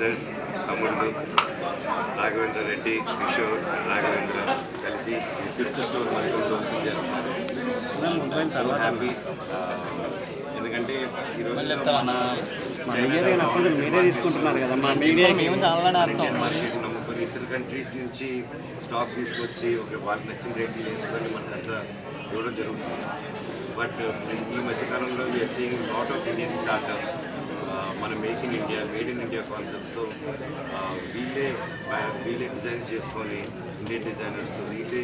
Brothers తమ్ముళ్ళు రాఘవేంద్ర రెడ్డి కిషోర్ రాఘవేంద్ర కలిసి fifth store మనకి ఓపెన్ చేస్తున్నారు సో హ్యాపీ ఎందుకంటే ఈరోజు మన నమ్ముకొని ఇతర కంట్రీస్ నుంచి స్టాక్ తీసుకొచ్చి ఒక వాళ్ళకి నచ్చిన రేట్లు తీసుకొని మనకంతా ఇవ్వడం జరుగుతుంది. బట్ ఈ మధ్యకాలంలో you're seeing lot of Indian startups మన make in India made in India కాన్సెప్ట్తో వీళ్ళే వీళ్ళే డిజైన్స్ చేసుకొని ఇండియన్ డిజైనర్స్తో వీళ్ళే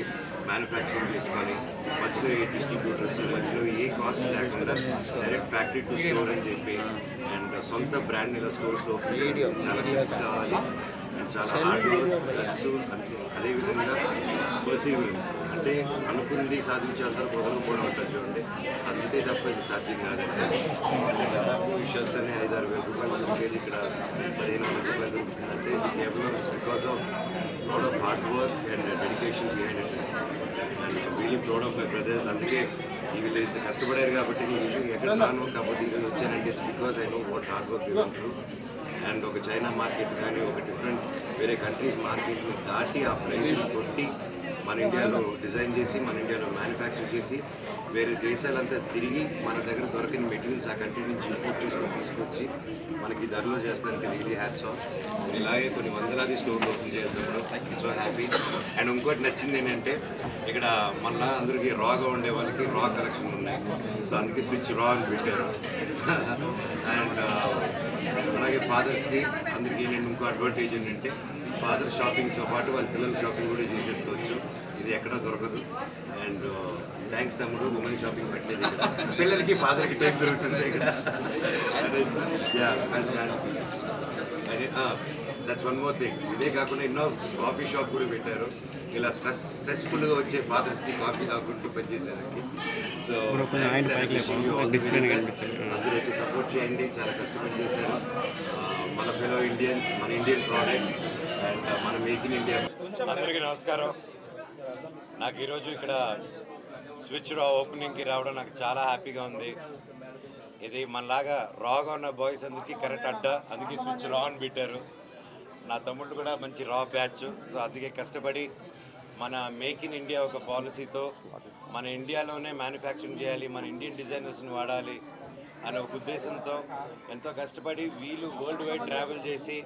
మ్యానుఫ్యాక్చరింగ్ చేసుకొని మధ్యలో ఏ డిస్ట్రిబ్యూటర్స్ మధ్యలో ఏ కాస్ట్ లేకుండా డైరెక్ట్ ఫ్యాక్టరీ టు స్టోర్ అని చెప్పి అండ్ సొంత బ్రాండ్ ఇలా స్టోర్స్లో చాలా ఖర్చు కావాలి అండ్ చాలా హార్డ్ వర్క్ ఖర్చు అదేవిధంగా పర్సీవరెన్స్ అంటే అనుకుంది సాధించే అందరూ మొదలుకోవడం ఉంటుంది. ఉంటే తప్ప ఇది సాధ్యం కాదు. దాదాపు షర్ట్స్ అనే ఐదు ఆరు వేల రూపాయలు దొరికేది ఇక్కడ పదిహేను వందల రూపాయలు దొరుకుతుందంటే ఇది కేవలం because of lot of hard work and dedication behind it and really proud of my brothers అందుకే వీళ్ళు ఇంత కష్టపడారు కాబట్టి నేను ఎక్కడ రాను కాకపోతే ఈరోజు వచ్చానంటే it's because I know what hard work ఉంటారు అండ్ ఒక చైనా మార్కెట్ కానీ ఒక డిఫరెంట్ వేరే కంట్రీస్ మార్కెట్ని దాటి ఆ ప్రైజ్ని కొట్టి మన ఇండియాలో డిజైన్ చేసి మన ఇండియాలో మ్యానుఫ్యాక్చర్ చేసి వేరే దేశాలంతా తిరిగి మన దగ్గర దొరకని మెటీరియల్స్ ఆ కంట్రీ నుంచి ఇంపోర్ట్ చేసుకొని తీసుకొచ్చి మనకి ధరలో చేస్తానికి రియలీ హ్యాప్స్ ఆఫ్ ఇలాగే కొన్ని వందలాది స్టోర్లు ఓపెన్ చేద్దాం సో హ్యాపీ అండ్ ఇంకోటి నచ్చింది ఏంటంటే ఇక్కడ మళ్ళా అందరికీ రాగా ఉండే వాళ్ళకి రా కలెక్షన్ ఉన్నాయి. సో అందుకే స్విచ్ రా అని పెట్టారు. అండ్ uh, అలాగే ఫాదర్స్కి అందరికీ ఏంటంటే ఇంకో అడ్వాంటేజ్ ఏంటంటే ఫాదర్ షాపింగ్తో పాటు వాళ్ళ పిల్లల షాపింగ్ కూడా చేసేసుకోవచ్చు. ఇది ఎక్కడా దొరకదు. అండ్ థ్యాంక్స్ తమ్ముడు ఉమెన్ షాపింగ్ పెట్టలేదు పిల్లలకి ఫాదర్కి టైం దొరుకుతుంది ఇక్కడ. దట్స్ వన్ మోర్ థింగ్ ఇదే కాకుండా ఎన్నో కాఫీ షాప్ కూడా పెట్టారు. ఇలా స్ట్రెస్ స్ట్రెస్ఫుల్గా వచ్చే ఫాదర్స్కి కాఫీ తాగుకుంటూ పనిచేసేదానికి. సో అందరూ వచ్చి సపోర్ట్ చేయండి. చాలా కష్టపడి చేశారు. మన ఫెలో ఇండియన్స్ మన ఇండియన్ ప్రోడక్ట్ అండ్ మన మేక్ ఇన్ ఇండియా అందరికీ నమస్కారం. నాకు ఈరోజు ఇక్కడ స్విచ్ రా ఓపెనింగ్కి రావడం నాకు చాలా హ్యాపీగా ఉంది. ఇది మనలాగా రాగా ఉన్న బాయ్స్ అందరికీ కరెక్ట్ అడ్డా అందుకే స్విచ్ రా అని పెట్టారు. నా తమ్ముళ్ళు కూడా మంచి రా బ్యాచ్ సో అందుకే కష్టపడి మన మేక్ ఇన్ ఇండియా ఒక పాలసీతో మన ఇండియాలోనే మ్యానుఫ్యాక్చరింగ్ చేయాలి మన ఇండియన్ డిజైనర్స్ని వాడాలి. అనే ఒక ఉద్దేశంతో ఎంతో కష్టపడి వీళ్ళు వరల్డ్ వైడ్ ట్రావెల్ చేసి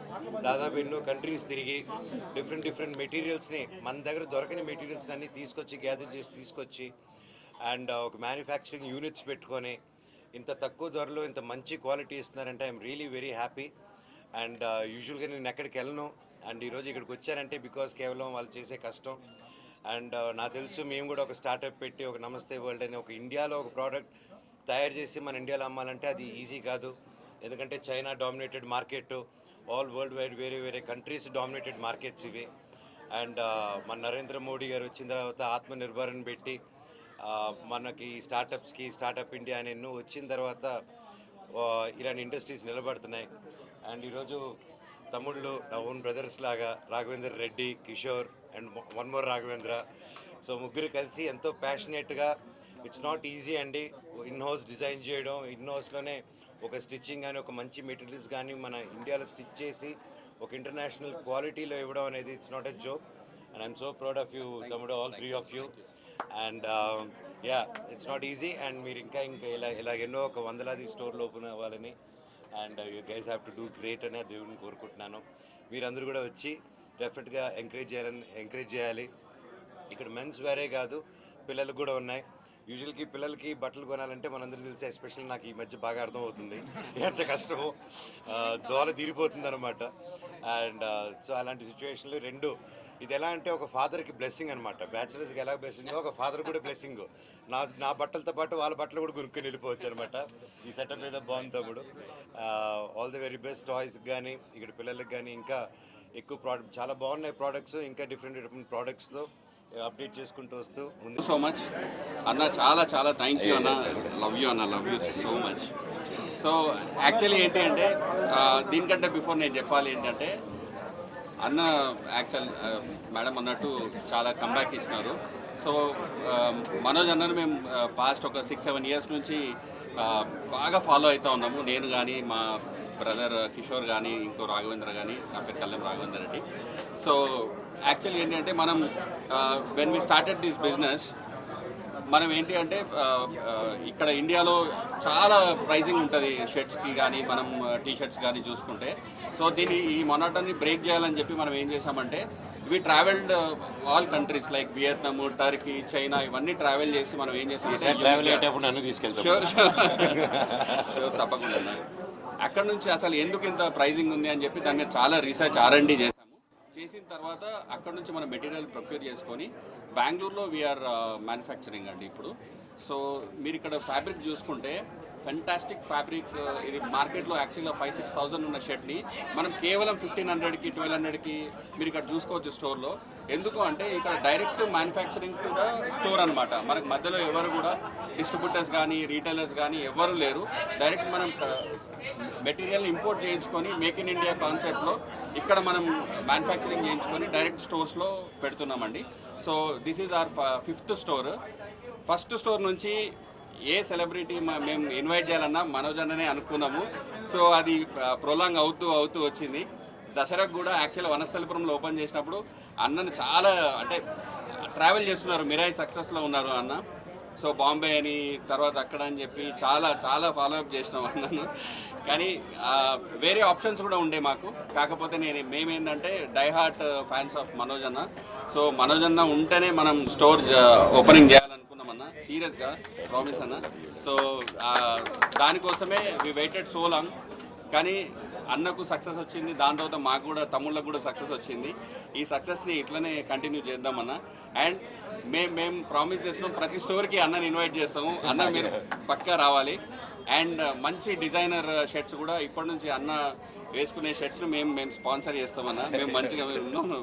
దాదాపు ఎన్నో కంట్రీస్ తిరిగి డిఫరెంట్ డిఫరెంట్ మెటీరియల్స్ని మన దగ్గర దొరకని మెటీరియల్స్ని అన్నీ తీసుకొచ్చి గ్యాదర్ చేసి తీసుకొచ్చి అండ్ uh, ఒక మ్యానుఫ్యాక్చరింగ్ యూనిట్స్ పెట్టుకొని ఇంత తక్కువ ధరలో ఇంత మంచి క్వాలిటీ ఇస్తున్నారంటే I'm really very happy and యూజువల్గా నేను ఎక్కడికి వెళ్ళను. అండ్ ఈరోజు ఇక్కడికి వచ్చానంటే బికాస్ కేవలం వాళ్ళు చేసే కష్టం. అండ్ uh, నాకు తెలుసు మేము కూడా ఒక స్టార్టప్ పెట్టి ఒక నమస్తే వరల్డ్ అని ఒక ఇండియాలో ఒక ప్రోడక్ట్ తయారు చేసి మన ఇండియాలో అమ్మాలంటే అది ఈజీ కాదు. ఎందుకంటే China dominated market all world wide వేరే వేరే కంట్రీస్ డామినేటెడ్ మార్కెట్స్ ఇవి. అండ్ మన నరేంద్ర మోడీ గారు వచ్చిన తర్వాత ఆత్మనిర్భరని పెట్టి మనకి స్టార్టప్స్కి స్టార్టప్ ఇండియా అని ఎన్నో వచ్చిన తర్వాత ఇలాంటి ఇండస్ట్రీస్ నిలబడుతున్నాయి. అండ్ ఈరోజు తమ్ముళ్ళు నా ఓన్ బ్రదర్స్ లాగా Raghavendra Reddy Kishore and one more Raghavendra. So ముగ్గురు కలిసి ఎంతో ప్యాషనేట్గా ఇట్స్ నాట్ ఈజీ అండి ఇన్ హౌస్ డిజైన్ చేయడం ఇన్ హౌస్లోనే ఒక స్టిచ్చింగ్ కానీ ఒక మంచి మెటీరియల్స్ కానీ మన ఇండియాలో స్టిచ్ చేసి ఒక ఇంటర్నేషనల్ క్వాలిటీలో ఇవ్వడం అనేది it's not a joke and I'm so proud of you తమ్ముడు all three of you and yeah it's not easy and మీరు ఇంకా ఇంకా ఇలా ఇలా ఎన్నో ఒక వందలాది స్టోర్లు ఓపెన్ అవ్వాలని and you guys have to do great అనే దేవుడిని కోరుకుంటున్నాను. మీరందరూ కూడా వచ్చి డెఫినెట్గా ఎంకరేజ్ చేయాలని ఎంకరేజ్ చేయాలి. ఇక్కడ మెన్స్ వేరే కాదు పిల్లలకు కూడా ఉన్నాయి. యూజువల్కి పిల్లలకి బట్టలు కొనాలంటే మనందరికీ తెలిసి ఎస్పెషల్ నాకు ఈ మధ్య బాగా అర్థమవుతుంది. ఎంత కష్టమో. దోల తీరిపోతుంది అనమాట అండ్ సో అలాంటి సిచ్యువేషన్లు రెండు. ఇది ఎలా అంటే ఒక ఫాదర్కి బ్లెస్సింగ్ అనమాట బ్యాచిలర్స్కి ఎలా బ్లెస్సింగ్ ఒక ఫాదర్ కూడా బ్లెస్సింగ్. నా నా బట్టలతో పాటు వాళ్ళ బట్టలు కూడా కొనుక్కొని వెళ్ళిపోవచ్చు అనమాట ఈ సెటప్ మీద బాగుంది తమ్ముడు. All the very best toys కానీ ఇక్కడ పిల్లలకి కానీ ఇంకా ఎక్కువ ప్రోడక్ట్ చాలా బాగున్నాయి ప్రోడక్ట్స్ ఇంకా డిఫరెంట్ డిఫరెంట్ ప్రోడక్ట్స్తో అప్డేట్ చేసుకుంటూ వస్తూ సో మచ్ అన్న చాలా చాలా థ్యాంక్ యూ అన్న. లవ్ యూ అన్న. Love you so much so actually ఏంటి అంటే దీనికంటే బిఫోర్ నేను చెప్పాలి ఏంటంటే అన్న యాక్చువల్ మేడం అన్నట్టు చాలా కంబ్యాక్ ఇచ్చినారు. సో మనోజ్ అన్నను మేము పాస్ట్ ఒక సిక్స్ సెవెన్ ఇయర్స్ నుంచి బాగా ఫాలో అవుతూ ఉన్నాము. నేను కానీ మా బ్రదర్ కిషోర్ కానీ ఇంకో రాఘవేంద్ర కానీ నా పేరు కళ్ళెం రాఘవేంద్ర రెడ్డి. సో యాక్చువల్లీ ఏంటంటే మనం when we started this business మనం ఏంటి అంటే ఇక్కడ ఇండియాలో చాలా ప్రైజింగ్ ఉంటుంది షర్ట్స్కి కానీ మనం టీ షర్ట్స్ కానీ చూసుకుంటే. సో దీన్ని ఈ మొనాటన్ని బ్రేక్ చేయాలని చెప్పి మనం ఏం చేసామంటే we travelled all countries like Vietnam Turkey China ఇవన్నీ ట్రావెల్ చేసి మనం ఏం తీసుకెళ్తాం షూర్ తప్పకుండా. అక్కడ నుంచి అసలు ఎందుకు ఇంత ప్రైజింగ్ ఉంది అని చెప్పి దాని మీద చాలా రీసెర్చ్ ఆర్ఎండి చేసాము చేసిన తర్వాత అక్కడ నుంచి మనం మెటీరియల్ ప్రొక్యూర్ చేసుకొని బెంగళూరులో వీఆర్ మ్యానుఫ్యాక్చరింగ్ uh, అండి ఇప్పుడు. సో మీరు ఇక్కడ ఫ్యాబ్రిక్ చూసుకుంటే ఫెంటాస్టిక్ ఫ్యాబ్రిక్ uh, ఇది మార్కెట్లో యాక్చువల్గా ఫైవ్ సిక్స్ థౌసండ్ ఉన్న షర్ట్ని మనం కేవలం ఫిఫ్టీన్ హండ్రెడ్కి ట్వెల్వ్ హండ్రెడ్కి మీరు ఇక్కడ చూసుకోవచ్చు స్టోర్లో ఎందుకు అంటే ఇక్కడ డైరెక్ట్ మ్యానుఫ్యాక్చరింగ్ కూడా స్టోర్ అనమాట మనకు మధ్యలో ఎవరు కూడా డిస్ట్రిబ్యూటర్స్ కానీ రీటైలర్స్ కానీ ఎవరు లేరు. డైరెక్ట్ మనం uh, మెటీరియల్ ఇంపోర్ట్ చేయించుకొని మేక్ ఇన్ ఇండియా కాన్సెప్ట్లో ఇక్కడ మనం మ్యానుఫ్యాక్చరింగ్ చేయించుకొని డైరెక్ట్ స్టోర్స్లో పెడుతున్నామండి. So this is our fifth store first store నుంచి ఏ సెలబ్రిటీ మేము ఇన్వైట్ చేయాలన్నా మనోజ్ అన్ననే అనుకున్నాము. సో అది ప్రొలాంగ్ అవుతూ అవుతూ వచ్చింది. దసరాకు కూడా యాక్చువల్ వనస్థలిపురంలో ఓపెన్ చేసినప్పుడు అన్నను చాలా అంటే ట్రావెల్ చేస్తున్నారు. మిరాయి సక్సెస్లో ఉన్నారు అన్న. సో బాంబే అని తర్వాత అక్కడ అని చెప్పి చాలా చాలా ఫాలోఅప్ చేసినాం అన్నాను. కానీ వేరే ఆప్షన్స్ కూడా ఉండే మాకు. కాకపోతే నేను మేమేంటంటే డైహార్ట్ ఫ్యాన్స్ ఆఫ్ మనోజ్ అన్న. సో మనోజ్ అన్న ఉంటేనే మనం స్టోర్ ఓపెనింగ్ చేయాలనుకున్నామన్న సీరియస్గా ప్రామిస్ అన్న. సో దానికోసమే వి వెయిటెడ్ సో లాంగ్ కానీ అన్నకు సక్సెస్ వచ్చింది దాని తర్వాత మాకు కూడా తమ్ముళ్ళకు కూడా సక్సెస్ వచ్చింది. ఈ సక్సెస్ని ఇట్లనే కంటిన్యూ చేద్దామన్న. అండ్ మేము మేము ప్రామిస్ చేస్తున్నాం ప్రతి స్టోర్కి అన్నని ఇన్వైట్ చేస్తాము. అన్న మీరు పక్కా రావాలి. అండ్ మంచి డిజైనర్ షర్ట్స్ కూడా ఇప్పటి నుంచి అన్న వేసుకునే షర్ట్స్ను మేము మేము స్పాన్సర్ చేస్తామన్న. మేము మంచిగా ఉన్నాం.